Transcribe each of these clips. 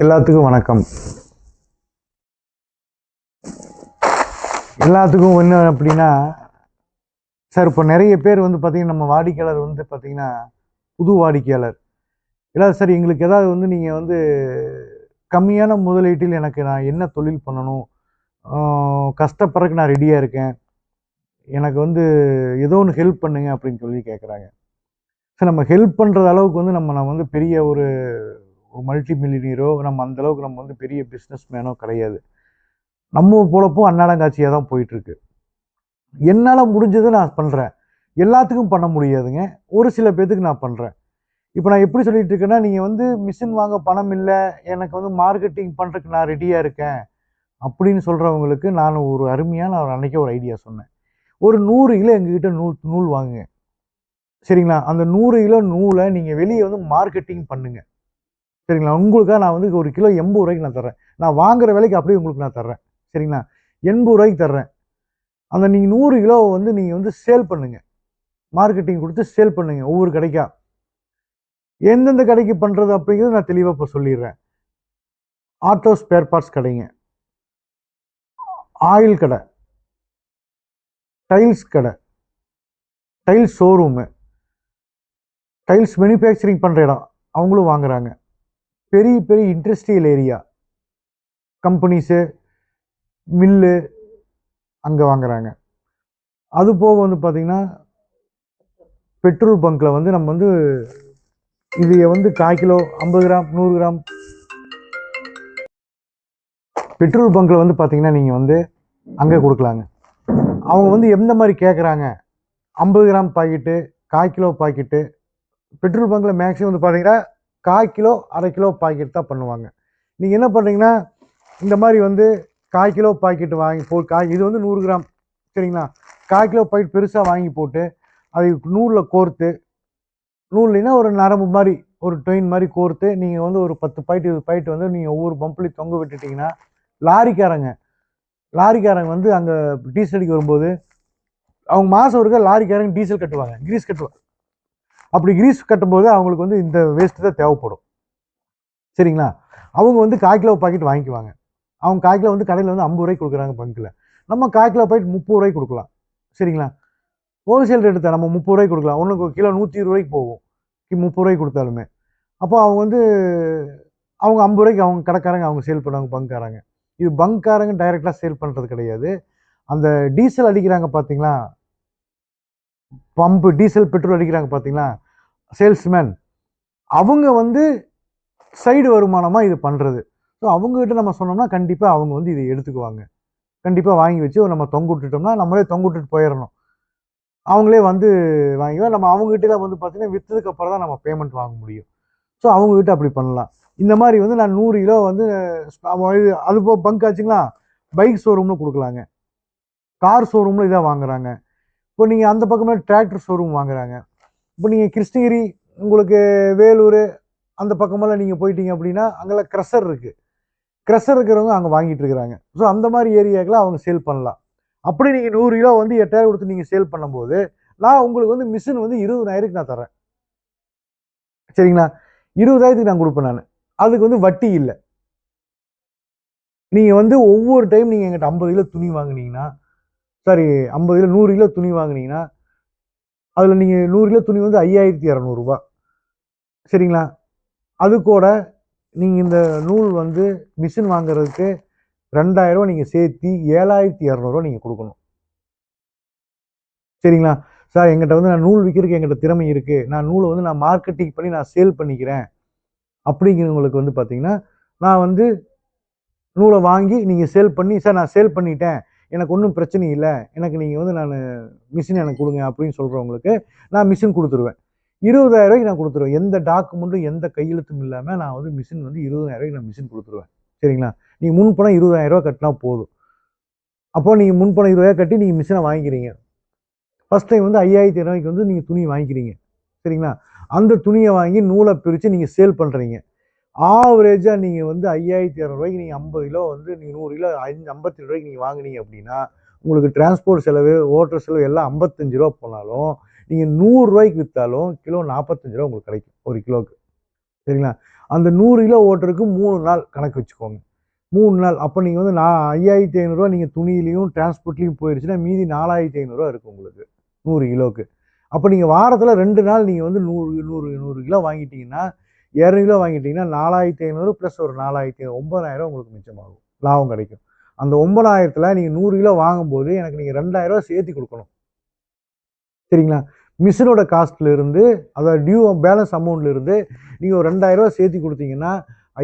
எல்லாத்துக்கும் வணக்கம். எல்லாத்துக்கும் என்ன அப்படின்னா சார் இப்போ நிறைய பேர் வந்து பார்த்தீங்கன்னா நம்ம வாடிக்கையாளர் வந்து பார்த்தீங்கன்னா புது வாடிக்கையாளர். இல்லை சார் எங்களுக்கு ஏதாவது வந்து நீங்கள் வந்து கம்மியான முதலீட்டில் எனக்கு நான் என்ன தொழில் பண்ணணும்? கஷ்டப்படுறதுக்கு நான் ரெடியாக இருக்கேன். எனக்கு வந்து ஏதோ ஒன்று ஹெல்ப் பண்ணுங்க அப்படின்னு சொல்லி கேட்குறாங்க சார் நம்ம ஹெல்ப் பண்ணுறது அளவுக்கு வந்து நம்ம நான் வந்து பெரிய ஒரு ஒரு மல்டி மில்லினியரோ நம்ம அந்தளவுக்கு நம்ம வந்து பெரிய பிஸ்னஸ் மேனோ கிடையாது. நம்ம பொழப்பும் அன்னாடங்காட்சியாக தான் போயிட்டுருக்கு. என்னால் முடிஞ்சதை நான் பண்ணுறேன் எல்லாத்துக்கும் பண்ண முடியாதுங்க. ஒரு சில பேர்த்துக்கு நான் பண்ணுறேன் இப்போ நான் எப்படி சொல்லிட்டு இருக்கேன்னா நீங்கள் வந்து மிஷின் வாங்க பணம் இல்லை எனக்கு வந்து மார்க்கெட்டிங் பண்ணுறதுக்கு நான் ரெடியாக இருக்கேன் அப்படின்னு சொல்கிறவங்களுக்கு நான் ஒரு அருமையான ஒரு அன்றைக்கே ஒரு ஐடியா சொன்னேன். ஒரு நூறு கிலோ எங்ககிட்ட நூல் நூல் வாங்குங்க. சரிங்களா? அந்த நூறு கிலோ நூலை நீங்கள் வெளியே வந்து மார்க்கெட்டிங் பண்ணுங்கள் சரிங்களா? உங்களுக்காக நான் வந்து ஒரு கிலோ எண்பது ரூபாய்க்கு நான் தர்றேன். நான் வாங்குற விலைக்கு அப்படியே உங்களுக்கு நான் தர்றேன். சரிங்களா? எண்பது ரூபாய்க்கு தர்றேன். அந்த நீங்கள் நூறு கிலோ வந்து நீங்கள் வந்து சேல் பண்ணுங்கள் மார்க்கெட்டிங் கொடுத்து சேல் பண்ணுங்கள் ஒவ்வொரு கடைக்கா. எந்தெந்த கடைக்கு பண்ணுறது அப்படிங்கிறது நான் தெளிவாக இப்போ சொல்லிடுறேன். ஆட்டோ ஸ்பேர் பார்ட்ஸ் கடைங்க. ஆயில் கடை. டைல்ஸ் கடை. Tiles showroom. டைல்ஸ் மேனுஃபேக்சரிங் பண்ணுற இடம். அவங்களும் வாங்குறாங்க. பெரிய பெரிய இண்டஸ்ட்ரியல் ஏரியா கம்பெனிஸு மில்லு அங்கே வாங்குறாங்க. அது போக வந்து பார்த்திங்கன்னா பெட்ரோல் பங்க்கில் வந்து நம்ம வந்து இதைய வந்து கால் கிலோ ஐம்பது கிராம் நூறு கிராம். பெட்ரோல் பங்க்கில் வந்து பார்த்திங்கன்னா நீங்கள் வந்து அங்கே கொடுக்கலாங்க. அவங்க வந்து எந்த மாதிரி கேட்குறாங்க ஐம்பது கிராம் பாக்கெட்டு கால் கிலோ பாக்கெட்டு பெட்ரோல் பங்க்கில் மேக்ஸிமம் வந்து பார்த்தீங்கன்னா கால் கிலோ அரை கிலோ பாக்கெட் தான் பண்ணுவாங்க. நீங்கள் என்ன பண்ணுறீங்கன்னா இந்த மாதிரி வந்து கால் கிலோ பாக்கெட் வாங்கி போ காய் இது வந்து நூறு கிராம் சரிங்களா? கால் கிலோ பாக்கெட் பெருசாக வாங்கி போட்டு அதை நூலில் கோர்த்து நூல்லைன்னா ஒரு நரம்பு மாதிரி ஒரு டொயின் மாதிரி கோர்த்து நீங்கள் வந்து ஒரு பத்து பாயிண்ட் இருபது பாயிண்ட் வந்து நீங்கள் ஒவ்வொரு பம்புலையும் தொங்க விட்டுட்டிங்கன்னா லாரிக்காரங்க லாரிக்காரங்க வந்து அங்கே டீசல் அடிக்க வரும்போது அவங்க மாதம் ஒருக்க லாரிக்காரங்க டீசல் கட்டுவாங்க கிரீஸ் கட்டுவாங்க அப்படி கிரீஸ் கட்டும்போது அவங்களுக்கு வந்து இந்த வேஸ்ட்டு தான் தேவைப்படும். சரிங்களா? அவங்க வந்து கால் கிலோ பாக்கெட் வாங்கிக்குவாங்க. அவங்க கால் கிலோ வந்து கடையில் வந்து ஐம்பது ரூபாய்க்கு கொடுக்குறாங்க பங்கில் நம்ம கால் கிலோ பாக்கெட் முப்பது ரூபாய்க்கு கொடுக்கலாம். சரிங்களா? ஹோல்சேல் ரேட்டு தான். நம்ம முப்பது ரூபாய்க்கு கொடுக்கலாம். ஒன்று கிலோ நூற்றி இருபது ரூபாய்க்கு போகும். கி- முப்பது ரூபாய்க்கு கொடுத்தாலுமே. அப்போ அவங்க வந்து அவங்க ஐம்பது ரூபாய்க்கு அவங்க கடைக்காரங்க அவங்க சேல் பண்ணுவாங்க பங்க்காரங்க இது பங்க்காரங்க டைரெக்டாக சேல் பண்ணுறது கிடையாது. அந்த டீசல் அடிக்கிறாங்க பார்த்தீங்களா பம்பு டீசல் பெட்ரோல் அடிக்கிறாங்க பார்த்தீங்களா சேல்ஸ்மேன். அவங்க வந்து சைடு வருமானமாக இது பண்ணுறது ஸோ அவங்ககிட்ட நம்ம சொன்னோம்னா கண்டிப்பாக அவங்க வந்து இதை எடுத்துக்குவாங்க. கண்டிப்பாக வாங்கி வச்சு நம்ம தொங்க விட்டுட்டோம்னா நம்மளே தொங்க விட்டுட்டு போயிடணும் அவங்களே வந்து வாங்கிவோம் நம்ம அவங்ககிட்ட தான் வந்து பார்த்திங்கன்னா விற்றதுக்கு அப்புறம் தான் நம்ம பேமெண்ட் வாங்க முடியும். ஸோ அவங்ககிட்ட அப்படி பண்ணலாம். இந்த மாதிரி வந்து நான் நூறு கிலோ வந்து இது அது போ பங்க் ஆச்சுங்களா? பைக் ஷோரூமில் கொடுக்கலாங்க. கார் ஷோரூமில் இதாக வாங்குறாங்க. இப்போ நீங்கள் அந்த பக்கமாக டிராக்டர் ஷோரூம் வாங்குறாங்க. இப்போ நீங்கள் கிருஷ்ணகிரி உங்களுக்கு வேலூர் அந்த பக்கமெல்லாம் நீங்கள் போயிட்டீங்க அப்படின்னா அங்கெல்லாம் க்ரெஷர் இருக்குது க்ரெஷர் இருக்கிறவங்க அங்கே வாங்கிட்டு இருக்கிறாங்க. ஸோ அந்த மாதிரி ஏரியாக்கெலாம் அவங்க சேல் பண்ணலாம். அப்படி நீங்கள் நூறு கிலோ வந்து எட்டாயிரம் கொடுத்து நீங்கள் சேல் பண்ணும்போது நான் உங்களுக்கு வந்து மிஷின் வந்து இருபதாயிரத்துக்கு நான் தரேன் சரிங்களா? இருபதாயிரத்துக்கு நான் கொடுப்பேன் நான். அதுக்கு வந்து வட்டி இல்லை. நீங்கள் வந்து ஒவ்வொரு டைம் நீங்கள் எங்கிட்ட ஐம்பது கிலோ துணி வாங்கினீங்கன்னா சாரி ஐம்பது கிலோ நூறு கிலோ துணி வாங்குனீங்கன்னா அதில் நீங்கள் நூறு கிலோ துணி வந்து ஐயாயிரத்தி இரநூறுபா சரிங்களா? அது கூட நீங்கள் இந்த நூல் வந்து மிஷின் வாங்குறதுக்கு ரெண்டாயிரரூவா நீங்கள் சேர்த்து ஏழாயிரத்தி இரநூறுவா நீங்கள் கொடுக்கணும். சரிங்களா? சார் எங்கிட்ட வந்து நான் நூல் விற்கிறதுக்கு எங்கிட்ட திறமை இருக்குது நான் நூலை வந்து நான் மார்க்கெட்டிங் பண்ணி நான் சேல் பண்ணிக்கிறேன். அப்படிங்கிறவங்களுக்கு வந்து பார்த்தீங்கன்னா நான் வந்து நூலை வாங்கி நீங்கள் சேல் பண்ணி சார் நான் சேல் பண்ணிட்டேன். எனக்கு ஒன்றும் பிரச்சனை இல்லை. எனக்கு நீங்கள் வந்து நான் மிஷின் எனக்கு கொடுங்க அப்படின்னு சொல்கிறவங்களுக்கு நான் மிஷின் கொடுத்துருவேன். இருபதாயிரம் ரூபாய்க்கு நான் கொடுத்துருவேன். எந்த டாக்குமெண்ட்டும் எந்த கையெழுத்தும் இல்லாமல் நான் வந்து மிஷின் வந்து இருபதாயிரம் ரூபாய்க்கு நான் மிஷின் கொடுத்துருவேன். சரிங்களா? நீங்கள் முன்பணம் இருபதாயிரம் ரூபாய் கட்டினா போதும். அப்போது நீங்கள் முன்பணம் இருபதாயிரம் கட்டி நீங்கள் மிஷினை வாங்கிக்கிறீங்க. ஃபஸ்ட் டைம் வந்து ஐயாயிரத்தி ரூபாய்க்கு வந்து நீங்கள் துணி வாங்கிக்கிறீங்க. சரிங்களா? அந்த துணியை வாங்கி நூலை பிரித்து நீங்கள் சேல் பண்ணுறீங்க ஆவரேஜாக நீங்கள் வந்து ஐயாயிரத்தி இரநூறுவாய்க்கு நீங்கள் ஐம்பது கிலோ வந்து நீங்கள் நூறு கிலோ அஞ்சு ஐம்பத்தி ரூபாய்க்கு நீங்கள் வாங்குனீங்க அப்படின்னா உங்களுக்கு டிரான்ஸ்போர்ட் செலவு ஓட்டுற செலவு எல்லாம் ஐம்பத்தஞ்சு ரூபா போனாலும் நீங்கள் நூறுரூவாய்க்கு விற்றாலும் கிலோ நாற்பத்தஞ்சு ரூபா உங்களுக்கு கிடைக்கும் ஒரு கிலோவுக்கு சரிங்களா? அந்த நூறு கிலோ ஓட்டுறதுக்கு மூணு நாள் கணக்கு வச்சுக்கோங்க. மூணு நாள். அப்போ நீங்கள் வந்து நான் ஐயாயிரத்தி ஐநூறுரூவா நீங்கள் துணியிலையும் டிரான்ஸ்போர்ட்லேயும் போயிடுச்சுன்னா மீதி நாலாயிரத்தி ஐநூறுரூவா இருக்குது உங்களுக்கு நூறு கிலோவுக்கு அப்போ நீங்கள் வாரத்தில் ரெண்டு நாள் நீங்கள் வந்து நூறு நூறு நூறு கிலோ வாங்கிட்டீங்கன்னா இரநூறு கிலோ வாங்கிட்டீங்கன்னா நாலாயிரத்தி ஐநூறு ப்ளஸ் ஒரு நாலாயிரத்தி ஒம்பதாயிரம் உங்களுக்கு மிச்சமாகும். லாபம் கிடைக்கும். அந்த ஒம்பதாயிரத்தில் நீங்கள் நூறு கிலோ வாங்கும்போது எனக்கு நீங்கள் ரெண்டாயிரரூவா சேர்த்து கொடுக்கணும். சரிங்களா? மிஷினோட காஸ்ட்லேருந்து அதாவது டியூ பேலன்ஸ் அமௌண்ட்லேருந்து நீங்கள் ஒரு ரெண்டாயிரரூவா சேர்த்து கொடுத்தீங்கன்னா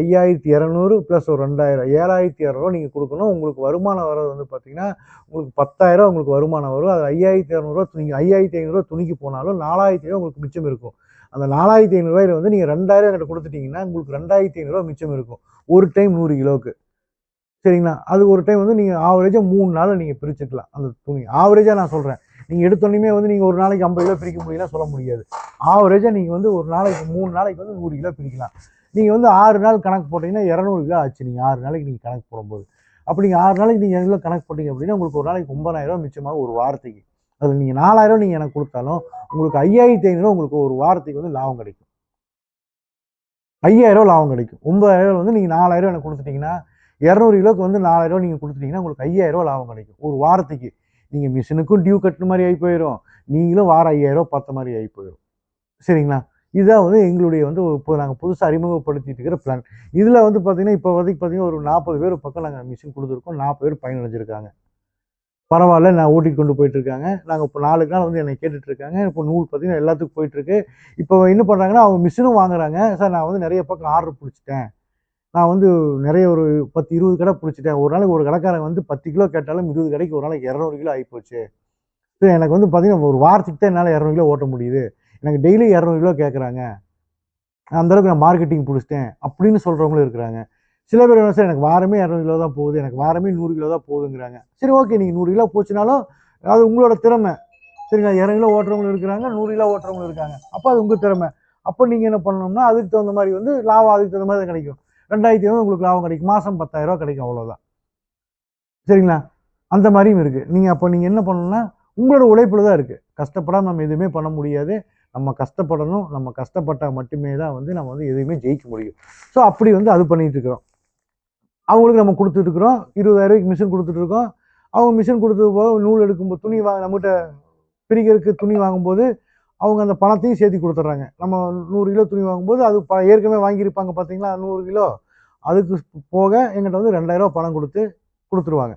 ஐயாயிரத்தி இரநூறு ப்ளஸ் ஒரு ரெண்டாயிரம் ஏழாயிரத்தி இரநூறுவா நீங்கள் கொடுக்கணும். உங்களுக்கு வருமானம் வர்றது வந்து பார்த்தீங்கன்னா உங்களுக்கு பத்தாயிரம் உங்களுக்கு வருமானம் வரும். அது ஐயாயிரத்தி இரநூறுவா துணி ஐயாயிரத்தி ஐநூறுரூவா துணிக்கு போனாலும் நாலாயிரத்தி உங்களுக்கு மிச்சம் இருக்கும். அந்த நாலாயிரத்தி ஐநூறுரூவாயில் வந்து நீங்கள் ரெண்டாயிரம் என்கிட்ட கொடுத்துட்டீங்கன்னா உங்களுக்கு ரெண்டாயிரத்தி ஐநூறுரூவா மிச்சம் இருக்கும். ஒரு டைம் நூறு கிலோவுக்கு. சரிங்களா? அது ஒரு டைம் வந்து நீங்கள் ஆவரேஜாக மூணு நாளில் நீங்கள் பிரிச்சுக்கலாம். அந்த துணி. ஆவரேஜாக நான் சொல்கிறேன் நீங்கள் எடுத்தோடனே வந்து நீங்கள் ஒரு நாளைக்கு ஐம்பது கிலோ பிரிக்க முடியல சொல்ல முடியாது. ஆவரேஜாக நீங்கள் வந்து ஒரு நாளைக்கு மூணு நாளைக்கு வந்து நூறு கிலோ பிரிக்கலாம். நீங்கள் வந்து ஆறு நாள் கணக்கு போட்டிங்கன்னா இரநூறு கிலோ ஆச்சு. நீங்கள் ஆறு நாளைக்கு நீங்கள் கணக்கு போடும்போது. அப்படி நீங்கள் ஆறு நாளைக்கு நீங்கள் கிலோ கணக்கு போட்டீங்க அப்படின்னா உங்களுக்கு ஒரு நாளைக்கு ஒன்பதாயிரம் மிச்சமாக ஒரு வாரத்துக்கு. அது நீங்கள் நாலாயிரம் நீங்கள் எனக்கு கொடுத்தாலும் உங்களுக்கு ஐயாயிரத்தி ஐநூறு உங்களுக்கு ஒரு வாரத்துக்கு வந்து லாபம் கிடைக்கும். ஐயாயிரம் லாபம் கிடைக்கும். ஒன்பதாயிரம் வந்து நீங்கள் நாலாயிரம் எனக்கு கொடுத்துட்டீங்கன்னா இரநூறு கிலோக்கு வந்து நாலாயிரம் நீங்கள் கொடுத்துட்டீங்கன்னா உங்களுக்கு ஐயாயிரம் லாபம் கிடைக்கும். ஒரு வாரத்துக்கு. நீங்கள் மிஷினுக்கும் டியூ கட்டுற மாதிரி ஆகி போயிடும் நீங்களும் வாரம் ஐயாயிரம் பத்த மாதிரி ஆகி போயிடும் சரிங்களா? இதுதான் வந்து எங்களுடைய வந்து இப்போ நாங்கள் புதுசாக அறிமுகப்படுத்திட்டு இருக்கிற பிளான் இதில் வந்து பார்த்தீங்கன்னா இப்போ வரைக்கும் பார்த்தீங்கன்னா ஒரு நாற்பது பேர் பக்கம் நாங்கள் மிஷின் கொடுத்துருக்கோம். நாற்பது பேர் பயனடைஞ்சிருக்காங்க. பரவாயில்ல நான் ஓட்டிட்டு கொண்டு போயிட்டுருக்காங்க. நாங்கள் இப்போ நாளுக்கு நாள் வந்து என்னை கேட்டுட்ருக்காங்க இப்போ நூல் பார்த்தீங்கன்னா எல்லாத்துக்கும் போயிட்டுருக்கு. இப்போ என்ன பண்ணுறாங்கன்னா அவங்க மிஷினும் வாங்குறாங்க. சார் நான் வந்து நிறைய பக்கம் ஆர்டர் பிடிச்சிட்டேன். நான் வந்து நிறைய ஒரு பத்து இருபது கடை பிடிச்சிட்டேன். ஒரு நாளைக்கு ஒரு கடைக்காரன் வந்து பத்து கிலோ கேட்டாலும் இருபது கடைக்கு ஒரு நாளைக்கு இரநூறு கிலோ ஆகிப்போச்சு ஸோ எனக்கு வந்து பார்த்தீங்கன்னா ஒரு வாரத்துக்கு தான் என்னால் இரநூறு கிலோ ஓட்ட முடியுது. எனக்கு டெய்லி இரநூறு கிலோ கேட்குறாங்க அந்தளவுக்கு நான் மார்க்கெட்டிங் பிடிச்சிட்டேன். அப்படின்னு சொல்கிறவங்களும் இருக்கிறாங்க. சில பேர் என்ன சார் எனக்கு வாரமே இரநூறு கிலோ தான் போகுது எனக்கு வாரமே நூறு கிலோ தான் போகுதுங்கிறாங்க. சரி ஓகே நீங்கள் நூறு கிலோ போச்சுனாலும் அது உங்களோட திறமை. சரிங்களா இரநூறு கிலோ ஓட்டுறவங்களும் இருக்கிறாங்க நூறு கிலோ ஓட்டுறவங்களும் இருக்காங்க. அப்போ அது உங்கள் திறமை. அப்போ நீங்கள் என்ன பண்ணணும்னா அதுக்கு தகுந்த மாதிரி வந்து லாபம் அதுக்கு தகுந்த மாதிரி தான் கிடைக்கும். ரெண்டாயிரத்தி ஐநூறு உங்களுக்கு லாபம் கிடைக்கும். மாதம் பத்தாயிரரூவா கிடைக்கும் அவ்வளோதான் சரிங்களா? அந்த மாதிரியும் இருக்குது நீங்கள் அப்போ நீங்கள் என்ன பண்ணணும்னா உங்களோட உழைப்பில் தான் இருக்குது கஷ்டப்படாமல் நம்ம எதுவுமே பண்ண முடியாது. நம்ம கஷ்டப்படணும். நம்ம கஷ்டப்பட்டால் மட்டுமே தான் வந்து நம்ம வந்து எதுவுமே ஜெயிக்க முடியும். ஸோ அப்படி வந்து அது பண்ணிகிட்டு இருக்கிறோம். அவங்களுக்கு நம்ம கொடுத்துட்ருக்குறோம் இருபதாயிரரூபாய்க்கு மிஷின் கொடுத்துட்ருக்கோம் அவங்க மிஷின் கொடுத்தது போக நூல் எடுக்கும்போது துணி வாங்க நம்மகிட்ட பிரிக்கிறதுக்கு துணி வாங்கும்போது அவங்க அந்த பணத்தையும் சேர்த்து கொடுத்துட்றாங்க. நம்ம நூறு கிலோ துணி வாங்கும்போது அது ப ஏற்கனவே வாங்கியிருப்பாங்க பார்த்தீங்களா நூறு கிலோ. அதுக்கு போக எங்கிட்ட வந்து ரெண்டாயிரரூவா பணம் கொடுத்து கொடுத்துருவாங்க.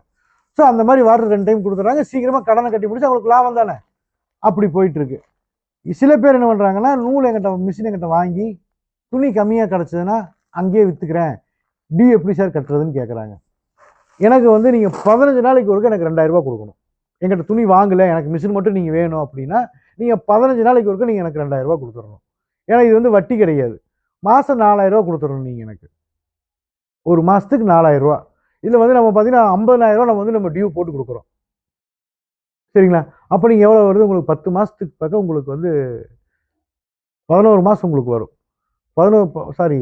ஸோ அந்த மாதிரி வாரம் ரெண்டு டைம் கொடுத்துட்றாங்க. சீக்கிரமாக கடனை கட்டி முடிச்சு அவங்களுக்கு லாபம் தானே? அப்படி போயிட்டுருக்கு. சில பேர் என்ன பண்ணுறாங்கன்னா நூல் எங்கிட்ட மிஷின் எங்கிட்ட வாங்கி துணி கம்மியாக கிடச்சதுன்னா அங்கேயே விற்றுக்கிறேன் டியூ எப்படி சார் கட்டுறதுன்னு கேட்குறாங்க எனக்கு வந்து நீங்கள் பதினஞ்சு நாளைக்கு ஒருக்க எனக்கு ரெண்டாயிரரூபா கொடுக்கணும். எங்கிட்ட துணி வாங்கலை எனக்கு மிஷின் மட்டும் நீங்கள் வேணும் அப்படின்னா நீங்கள் பதினஞ்சு நாளைக்கு ஒருக்க நீங்கள் எனக்கு ரெண்டாயிரரூபா கொடுத்துடணும் ஏன்னா இது வந்து வட்டி கிடையாது. மாதம் நாலாயிரரூபா கொடுத்துடணும் நீங்கள் எனக்கு. ஒரு மாதத்துக்கு நாலாயிரரூபா இதில் வந்து நம்ம பார்த்தீங்கன்னா ஐம்பதாயிரரூவா நம்ம வந்து நம்ம டியூ போட்டு கொடுக்குறோம். சரிங்களா? அப்போ நீங்கள் எவ்வளோ வருது? உங்களுக்கு பத்து மாதத்துக்கு பக்கம் உங்களுக்கு வந்து பதினோரு மாதம் உங்களுக்கு வரும். பதினோரு சாரி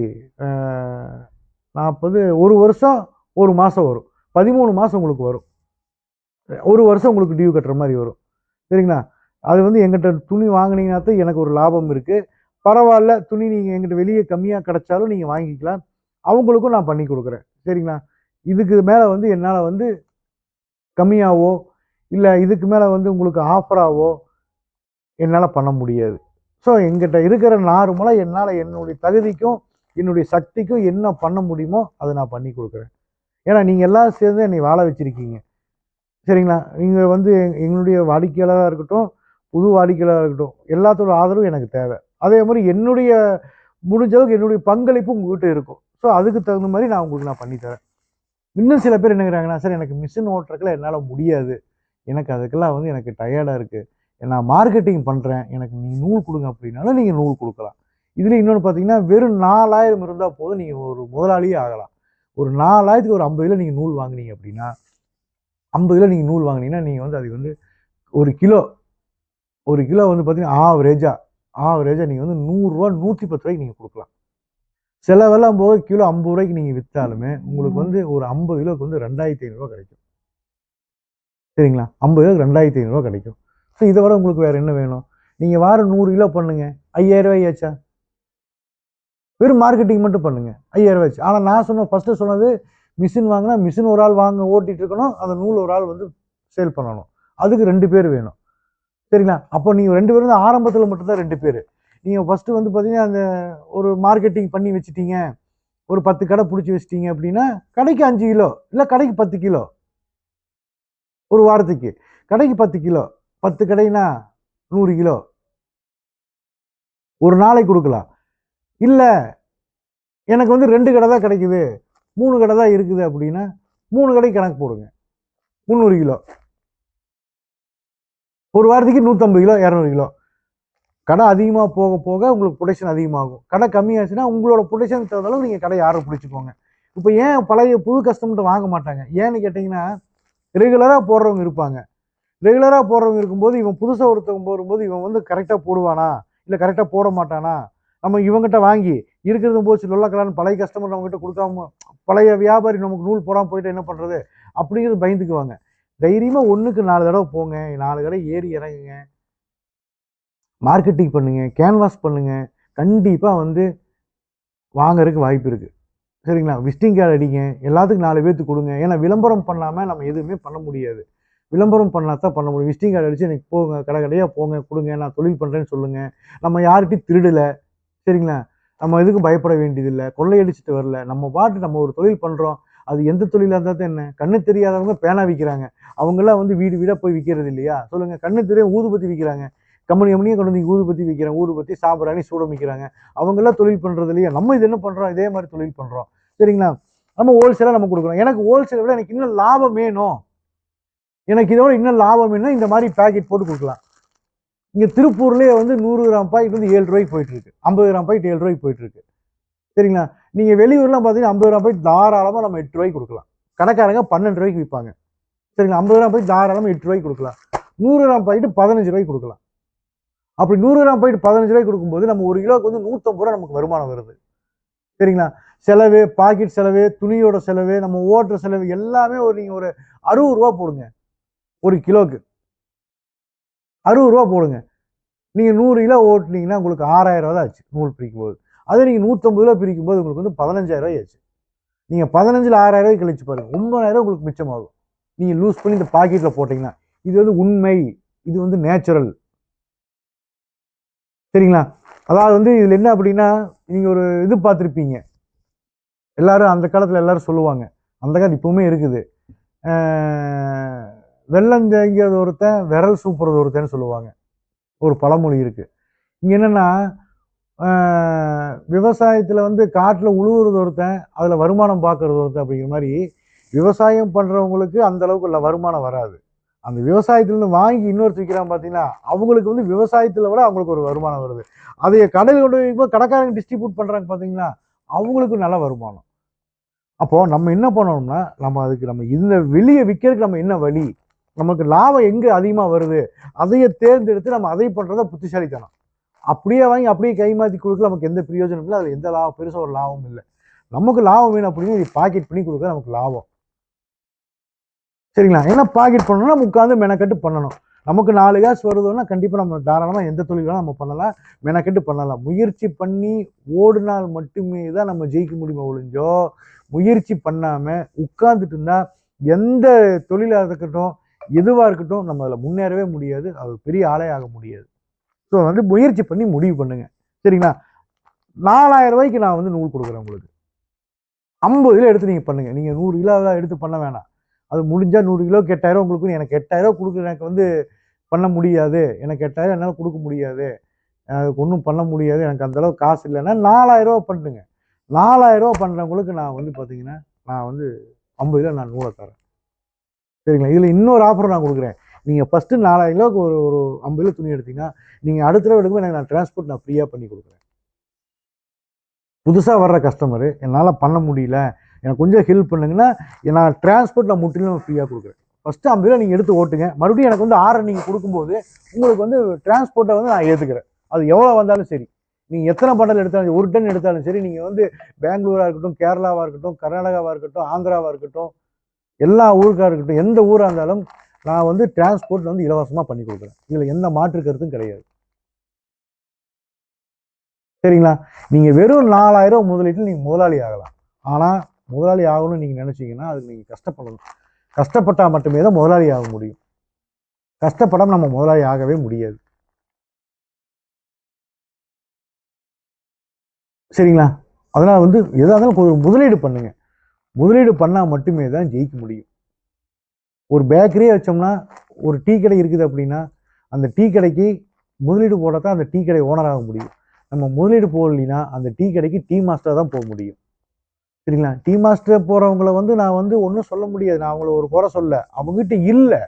நாற்பது ஒரு வருஷம் ஒரு மாதம் வரும். பதிமூணு மாதம் உங்களுக்கு வரும். ஒரு வருஷம் உங்களுக்கு டியூ கட்டுற மாதிரி வரும். சரிங்களா? அது வந்து எங்கிட்ட துணி வாங்கினீங்கன்னா தான் எனக்கு ஒரு லாபம் இருக்குது பரவாயில்ல துணி நீங்கள் எங்கிட்ட வெளியே கம்மியாக கிடைச்சாலும் நீங்கள் வாங்கிக்கலாம். அவங்களுக்கும் நான் பண்ணி கொடுக்குறேன். சரிங்களா? இதுக்கு மேலே வந்து என்னால் வந்து கம்மியாகவோ இல்லை இதுக்கு மேலே வந்து உங்களுக்கு ஆஃபராகவோ என்னால் பண்ண முடியாது. ஸோ எங்கிட்ட இருக்கிற நார்மலாக என்னால் என்னுடைய தகுதிக்கும் என்னுடைய சக்திக்கும் என்ன பண்ண முடியுமோ அதை நான் பண்ணி கொடுக்குறேன். ஏன்னா நீங்கள் எல்லாம் சேர்ந்து என்னை வாழ வச்சுருக்கீங்க. சரிங்களா? நீங்கள் வந்து எங் எங்களுடைய வாடிக்கையாளராக இருக்கட்டும் புது வாடிக்கையாளராக இருக்கட்டும் எல்லாத்தோட ஆதரவும் எனக்கு தேவை. அதே மாதிரி என்னுடைய முடிஞ்சளவுக்கு என்னுடைய பங்களிப்பு உங்ககிட்ட இருக்கும். ஸோ அதுக்கு தகுந்த மாதிரி நான் உங்களுக்கு நான் பண்ணித்தரேன் இன்னும் சில பேர் என்னங்கிறாங்கன்னா சார் எனக்கு மிஷின் ஓட்டுறதுக்குலாம் என்னால் முடியாது. எனக்கு அதுக்கெல்லாம் வந்து எனக்கு டயர்டாக இருக்குது நான் மார்க்கெட்டிங் பண்ணுறேன் எனக்கு நீங்கள் நூல் கொடுங்க அப்படின்னாலும் நீங்கள் நூல் கொடுக்கலாம். இதில் இன்னொன்று பார்த்தீங்கன்னா வெறும் நாலாயிரம் இருந்தால் போதும் நீங்கள் ஒரு முதலாளியே ஆகலாம். ஒரு நாலாயிரத்துக்கு ஒரு ஐம்பது கிலோ நீங்கள் நூல் வாங்குனீங்க அப்படின்னா ஐம்பது கிலோ நீங்கள் நூல் வாங்குனீங்கன்னா நீங்கள் வந்து அது வந்து ஒரு கிலோ ஒரு கிலோ வந்து பார்த்தீங்கன்னா ஆவரேஜாக ஆவரேஜாக நீங்கள் வந்து நூறுரூவா நூற்றி பத்து ரூபாய்க்கு நீங்கள் கொடுக்கலாம். செலவெல்லாம் போக கிலோ ஐம்பது ரூபாய்க்கு நீங்கள் விற்றாலுமே உங்களுக்கு வந்து ஒரு ஐம்பது கிலோக்கு வந்து ரெண்டாயிரத்தி ஐநூறுரூவா கிடைக்கும். சரிங்களா? ஐம்பது கிலோக்கு ரெண்டாயிரத்தி ஐநூறுரூவா கிடைக்கும். ஸோ இதை விட உங்களுக்கு வேறு என்ன வேணும்? நீங்கள் வாரம் நூறு கிலோ பண்ணுங்க. ஐயாயிரம் ரூபாய் ஆச்சா வெறும் மார்க்கெட்டிங் மட்டும் பண்ணுங்க. ஐயாயிரம் வச்சு ஆனால் நான் சொன்ன ஃபஸ்ட்டு சொன்னது மிஷின் வாங்கினா மிஷின் ஒரு ஆள் வாங்க ஓட்டிகிட்டு இருக்கணும். அந்த நூல் ஒரு ஆள் வந்து சேல் பண்ணணும். அதுக்கு ரெண்டு பேர் வேணும். சரிங்களா? அப்போ நீங்கள் ரெண்டு பேரும் வந்து ஆரம்பத்தில் மட்டும்தான் ரெண்டு பேர். நீங்கள் ஃபஸ்ட்டு வந்து பார்த்தீங்கன்னா அந்த ஒரு மார்க்கெட்டிங் பண்ணி வச்சுட்டீங்க. ஒரு பத்து கடை பிடிச்சி வச்சிட்டீங்க அப்படின்னா கடைக்கு அஞ்சு கிலோ இல்லை கடைக்கு பத்து கிலோ. ஒரு வாரத்துக்கு. கடைக்கு பத்து கிலோ. பத்து கடைனா நூறு கிலோ. ஒரு நாளைக்கு கொடுக்கலாம். இல்லை எனக்கு வந்து ரெண்டு கடை தான் கிடைக்குது. மூணு கடை தான் இருக்குது அப்படின்னா மூணு கடை கணக்கு போடுங்க. முந்நூறு கிலோ. ஒரு வாரத்துக்கு நூற்றம்பது கிலோ இரநூறு கிலோ. கடை அதிகமாக போக போக உங்களுக்கு ப்ரொடக்ஷன் அதிகமாகும். கடை கம்மியாச்சுன்னா உங்களோட ப்ரொடக்ஷன் தகுந்தளவு நீங்கள் கடை யாரும் பிடிச்சிக்கோங்க. இப்போ ஏன் பழைய புது கஸ்டமர்கிட்ட வாங்க மாட்டாங்க? ஏன்னு கேட்டிங்கன்னா ரெகுலராக போடுறவங்க இருப்பாங்க. ரெகுலராக போடுறவங்க இருக்கும்போது இவன் புதுசாக ஒருத்தவங்க போடும்போது இவன் வந்து கரெக்டாக போடுவானா? இல்லை கரெக்டாக போட மாட்டானா? நம்ம இவங்ககிட்ட வாங்கி இருக்கிறது போச்சு லொல்லக்கலான்னு பழைய கஸ்டமர் நம்மகிட்ட கொடுக்காம பழைய வியாபாரி நமக்கு நூல் போடாமல் போயிட்டு என்ன பண்ணுறது அப்படிங்கிறது பயந்துக்குவாங்க. தைரியமாக ஒன்றுக்கு நாலு தடவை போங்க நாலு தடவை ஏறி இறங்குங்க. மார்க்கெட்டிங் பண்ணுங்கள் கேன்வாஸ் பண்ணுங்க. கண்டிப்பாக வந்து வாங்கறதுக்கு வாய்ப்பு இருக்குது சரிங்களா? விசிட்டிங் கார்டு அடிங்க எல்லாத்துக்கும் நாலு பேர்த்துக்கு கொடுங்க. ஏன்னா விளம்பரம் பண்ணாமல் நம்ம எதுவுமே பண்ண முடியாது. விளம்பரம் பண்ணால் தான் பண்ண முடியும். விசிட்டிங் கார்டு அடித்து எனக்கு போங்க கடை கடையாக போங்க கொடுங்க நான் தொழில் பண்ணுறேன்னு சொல்லுங்கள் நம்ம யார்கிட்டையும் திருடலை. சரிங்களா? நம்ம எதுக்கும் பயப்பட வேண்டியதில்லை. கொள்ளையடிச்சிட்டு வரல. நம்ம பாட்டு நம்ம ஒரு தொழில் பண்ணுறோம் அது எந்த தொழிலாக இருந்தால் தான் என்ன? கண்ணு தெரியாதவங்க பேனா விற்கிறாங்க அவங்கெல்லாம் வந்து வீடு வீடாக போய் விற்கிறது இல்லையா? சொல்லுங்கள் கண்ணு தெரியும் ஊதுபத்தி விற்கிறாங்க கம்பெனி கம்பெனியும் கொண்டு வந்து ஊதுபத்தி விற்கிறாங்க ஊதுபத்தி சாம்பிராணி சூடம் விற்கிறாங்க அவங்கெல்லாம் தொழில் பண்ணுறது இல்லையா? நம்ம இது என்ன பண்ணுறோம் இதே மாதிரி தொழில் பண்ணுறோம் சரிங்களா? நம்ம ஹோல்சேலாக நம்ம கொடுக்குறோம். எனக்கு ஹோல்சேலை விட எனக்கு இன்னும் லாபம் வேணும். எனக்கு இதோட இன்னும் லாபம் வேணும் இந்த மாதிரி பேக்கெட் போட்டு கொடுக்கலாம். இங்கே திருப்பூர்லேயே வந்து நூறு கிராம் பாக்கெட் வந்து ஏழு ரூபாய்க்கு போயிட்டுருக்கு. ஐம்பது கிராம் பாக்கெட் ஏழு ரூபாய்க்கு போயிட்டுருக்கு. சரிங்களா? நீங்கள் வெளியூர்லாம் பார்த்தீங்கன்னா ஐம்பது கிராம் பாக்கெட் தாராளமாக நம்ம எட்டு ரூபாய்க்கு கொடுக்கலாம். கடைக்காரங்க பன்னெண்டு ரூபாய்க்கு விற்பாங்க சரிங்களா? ஐம்பது கிராம் பாக்கெட் தாராளமாக எட்டு ரூபாய்க்கு கொடுக்கலாம். நூறு கிராம் பாக்கெட் பதினஞ்சு ரூபாய்க்கு கொடுக்கலாம். அப்படி நூறு கிராம் பாக்கெட் பதினஞ்சு ரூபாய்க்கு கொடுக்கும்போது நம்ம ஒரு கிலோவுக்கு வந்து நூற்றம்பது ரூபா நமக்கு வருமானம் வருது. சரிங்களா? செலவு பாக்கெட் செலவு துணியோட செலவு நம்ம ஓட்டுற செலவு எல்லாமே ஒரு நீங்கள் ஒரு அறுபது ரூபா போடுங்க. ஒரு கிலோக்கு அறுபது ரூபா போடுங்க. நீங்கள் நூறு கிலோ ஓட்டுனீங்கன்னா உங்களுக்கு ஆறாயிரம் ரூபா தான் ஆச்சு நூல் பிரிக்கும் போது அதே நீங்கள் நூற்றம்பது ரூபா பிரிக்கும் போது உங்களுக்கு வந்து பதினஞ்சாயிரம் ரூபாய் ஆச்சு. நீங்கள் பதினஞ்சில் ஆறாயிரம் ரூபாய் கழிச்சு பாருங்கள் ஒன்பதாயிரம் உங்களுக்கு மிச்சமாகும். நீங்கள் லூஸ் பண்ணி இந்த பாக்கெட்டில் போட்டிங்கன்னா இது வந்து உண்மை. இது வந்து நேச்சுரல் சரிங்களா? அதாவது வந்து இதில் என்ன அப்படின்னா நீங்கள் ஒரு இது பார்த்துருப்பீங்க. எல்லாரும் அந்த காலத்தில் எல்லாரும் சொல்லுவாங்க. அந்த காலம் இப்பவுமே இருக்குது. வெள்ளம் தேங்கியது ஒருத்தன் விரல் சூப்புறது ஒருத்தன்னு சொல்லுவாங்க. ஒரு பழமொழி இருக்குது இங்கே என்னென்னா விவசாயத்தில் வந்து காட்டில் உழுவுறது ஒருத்தன் அதில் வருமானம் பார்க்குறது ஒருத்தன் அப்படிங்கிற மாதிரி விவசாயம் பண்ணுறவங்களுக்கு அந்தளவுக்கு உள்ள வருமானம் வராது. அந்த விவசாயத்துலேருந்து வாங்கி இன்னொரு விற்கிறான் பார்த்தீங்கன்னா அவங்களுக்கு வந்து விவசாயத்தில் விட அவங்களுக்கு ஒரு வருமானம் வருது. அதை கடையில் கொண்டு போய் கடைக்காரங்க டிஸ்ட்ரிபியூட் பண்ணுறாங்க பார்த்தீங்கன்னா அவங்களுக்கு நல்ல வருமானம். அப்போது நம்ம என்ன பண்ணணும்னா நம்ம அதுக்கு நம்ம இந்த வெளியே விற்கிறதுக்கு நம்ம என்ன வழி? நமக்கு லாபம் எங்கே அதிகமாக வருது? அதையே தேர்ந்தெடுத்து நம்ம அதை பண்ணுறத புத்திசாலித்தனம். அப்படியே வாங்கி அப்படியே கைமாற்றி கொடுக்க நமக்கு எந்த பிரயோஜனம் இல்லை. அதில் எந்த லாபம் பெருசாக ஒரு லாபம் இல்லை. நமக்கு லாபம் வேணும் அப்படின்னு இதை பாக்கெட் பண்ணி கொடுக்க நமக்கு லாபம். சரிங்களா? ஏன்னா பாக்கெட் பண்ணணும்னா நம்ம உட்காந்து மெனக்கட்டு பண்ணணும். நமக்கு நாலு காசு வருதுன்னா கண்டிப்பாக நம்ம தாராளமாக எந்த தொழில் வேணால் நம்ம பண்ணலாம். மெனக்கட்டு பண்ணலாம். முயற்சி பண்ணி ஓடினால் மட்டுமே தான் நம்ம ஜெயிக்க முடியுமா ஒழிஞ்சோ முயற்சி பண்ணாமல் உட்காந்துட்டு இருந்தால் எந்த தொழிலாக இருக்கட்டும் எதுவாக இருக்கட்டும் நம்ம அதில் முன்னேறவே முடியாது. அது பெரிய ஆளே ஆக முடியாது. ஸோ வந்து முயற்சி பண்ணி முடிவு பண்ணுங்கள் சரிங்களா? நாலாயிரம் ரூபாய்க்கு நான் வந்து நூல் கொடுக்குறேன் உங்களுக்கு. ஐம்பது கிலோ எடுத்து நீங்கள் பண்ணுங்கள் நீங்கள் நூறு கிலோ தான் எடுத்து பண்ண வேணாம். அது முடிஞ்சால் நூறு கிலோ கெட்டாயிரம் உங்களுக்கு எனக்கு எட்டாயிரம் கொடுக்குற எனக்கு வந்து பண்ண முடியாது. எனக்கு எட்டாயிரம் என்னால் கொடுக்க முடியாது. அதுக்கு ஒன்றும் பண்ண முடியாது. எனக்கு அந்தளவுக்கு காசு இல்லைன்னா நாலாயிரரூவா பண்ணுங்க. நாலாயிரரூவா பண்ணுறவங்களுக்கு நான் வந்து பார்த்தீங்கன்னா நான் வந்து ஐம்பது கிலோ நான் நூலை தரேன். சரிங்களா? இதில் இன்னொரு ஆஃபர் நான் கொடுக்குறேன். நீங்கள் ஃபஸ்ட்டு நாலாயிரம் கிலோக்கு ஒரு ஒரு ஐம்பது கிலோ துணி எடுத்தீங்கன்னா நீங்கள் அடுத்த தடவை எடுக்கும்போது எனக்கு நான் டிரான்ஸ்போர்ட் நான் ஃப்ரீயாக பண்ணி கொடுக்குறேன். புதுசாக வர்ற கஸ்டமரு என்னால் பண்ண முடியல. எனக்கு கொஞ்சம் ஹெல்ப் பண்ணுங்கன்னா நான் டிரான்ஸ்போர்ட் நான் முற்றிலும் ஃப்ரீயாக கொடுக்குறேன். ஃபஸ்ட்டு ஐம்பது கிலோ நீங்கள் எடுத்து ஓட்டுங்க. மறுபடியும் எனக்கு வந்து ஆர்டர் நீங்கள் கொடுக்கும்போது உங்களுக்கு வந்து டிரான்ஸ்போர்ட்டை வந்து நான் ஏற்றுக்கிறேன் அது எவ்வளோ வந்தாலும் சரி. நீங்கள் எத்தனை பண்டல் எடுத்தாலும் ஒரு டன் எடுத்தாலும் சரி நீங்கள் வந்து பெங்களூராக இருக்கட்டும் கேரளாவாக இருக்கட்டும் கர்நாடகாவாக இருக்கட்டும் ஆந்திராவாக இருக்கட்டும் எல்லா ஊருக்காக இருக்கட்டும் எந்த ஊராக இருந்தாலும் நான் வந்து டிரான்ஸ்போர்ட் வந்து இலவசமாக பண்ணி கொடுக்குறேன். இதில் எந்த மாற்று கருத்தும் கிடையாது. சரிங்களா? நீங்கள் வெறும் நாலாயிரம் முதலீட்டில் நீங்கள் முதலாளி ஆகலாம். ஆனால் முதலாளி ஆகணும்னு நீங்கள் நினச்சிங்கன்னா அதுக்கு நீங்கள் கஷ்டப்படணும். கஷ்டப்பட்டால் மட்டுமே தான் முதலாளி ஆக முடியும். கஷ்டப்படாமல் நம்ம முதலாளி ஆகவே முடியாது. சரிங்களா? அதனால் வந்து எதாக இருந்தாலும் முதலீடு பண்ணுங்கள் முதலீடு பண்ணால் மட்டுமே தான் ஜெயிக்க முடியும். ஒரு பேக்கரியே வச்சோம்னா ஒரு டீ கடை இருக்குது அப்படின்னா அந்த டீ கடைக்கு முதலீடு போட தான் அந்த டீ கடை ஓனர் ஆக முடியும். நம்ம முதலீடு போடலைன்னா அந்த டீ கடைக்கு டீ மாஸ்டர் தான் போக முடியும். சரிங்களா? டீ மாஸ்டர் போகிறவங்கள வந்து நான் வந்து ஒன்றும் சொல்ல முடியாது. நான் அவங்கள ஒரு குறை சொல்ல. அவங்ககிட்ட இல்லை.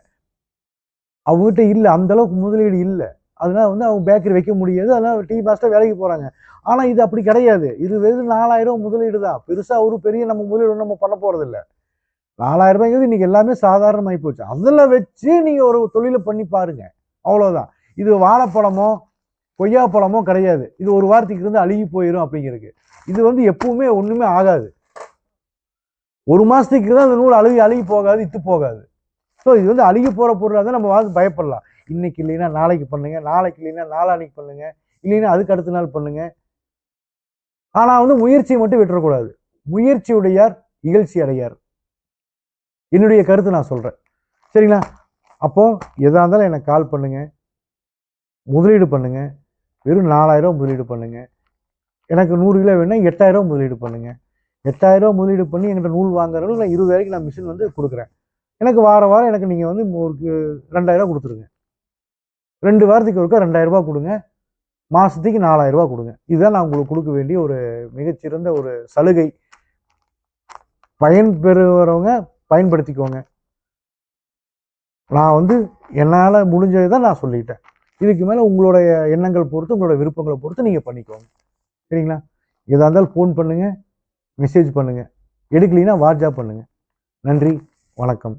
அவங்ககிட்ட இல்லை. அந்த அளவுக்கு முதலீடு இல்லை. அதனால் வந்து அவங்க பேக்கரி வைக்க முடியாது. அதனால் டீ மாஸ்டர் வேலைக்கு போகிறாங்க ஆனால் இது அப்படி கிடையாது. இது வெறும் நாலாயிரம் முதலீடு தான் பெருசாக ஒரு பெரிய நம்ம முதலீடு நம்ம பண்ண போகிறதில்ல நாலாயிரம் ரூபாய்ங்கிறது இன்னைக்கு எல்லாமே சாதாரணமாகி போச்சு. அதில் வச்சு நீங்கள் ஒரு தொழிலை பண்ணி பாருங்கள் அவ்வளோதான் இது வாழைப்பழமோ கொய்யாப்பழமோ கிடையாது. இது ஒரு வாரத்துக்கு இருந்து அழுகி போயிடும் அப்படிங்கிறது இது வந்து எப்பவுமே ஒன்றுமே ஆகாது. ஒரு மாதத்துக்கு தான் அந்த நூல் அழுகி அழுகி போகாது இத்து போகாது. ஸோ இது வந்து அழுகி போகிற பொருளாக தான் நம்ம வந்து பயப்படலாம். இன்னைக்கு இல்லைன்னா நாளைக்கு பண்ணுங்க நாளைக்கு இல்லைன்னா நாளான்னைக்கு பண்ணுங்க இல்லைன்னா அதுக்கு அடுத்த நாள் பண்ணுங்க. ஆனால் வந்து முயற்சியை மட்டும் விட்டுறக்கூடாது. முயற்சியுடையார் இகழ்ச்சி அடையார் என்னுடைய கருத்து நான் சொல்கிறேன் சரிங்களா? அப்போ எதாக இருந்தாலும் எனக்கு கால் பண்ணுங்க. முதலீடு பண்ணுங்க. வெறும் நாலாயிரம் முதலீடு பண்ணுங்க. எனக்கு நூறு கிலோ வேணும்னா எட்டாயிரம் முதலீடு பண்ணுங்க. எட்டாயிரம் முதலீடு பண்ணி என்கிட்ட நூல் வாங்குறவங்க நான் இருபதாயிரக்கு நான் மிஷின் வந்து கொடுக்குறேன். எனக்கு வார வாரம் எனக்கு நீங்கள் வந்து ஒரு ரெண்டாயிரம் கொடுத்துருங்க. ரெண்டு வாரத்துக்கு ஒருக்கா ரெண்டாயிரம் கொடுங்க. மாதத்துக்கு நாலாயிரரூபா கொடுங்க. இதுதான் நான் உங்களுக்கு கொடுக்க வேண்டிய ஒரு மிகச்சிறந்த ஒரு சலுகை. பயன் பெறுகிறவங்க பயன்படுத்திக்கோங்க. நான் வந்து என்னால் முடிஞ்சதை தான் நான் சொல்லிட்டேன். இதுக்கு மேலே உங்களுடைய எண்ணங்கள் பொறுத்து உங்களோட விருப்பங்களை பொறுத்து நீங்கள் பண்ணிக்கோங்க. சரிங்களா? எதாக இருந்தாலும் ஃபோன் பண்ணுங்கள் மெசேஜ் பண்ணுங்கள் எடுக்கலைன்னா வாட்ஸ்அப் பண்ணுங்கள் நன்றி வணக்கம்.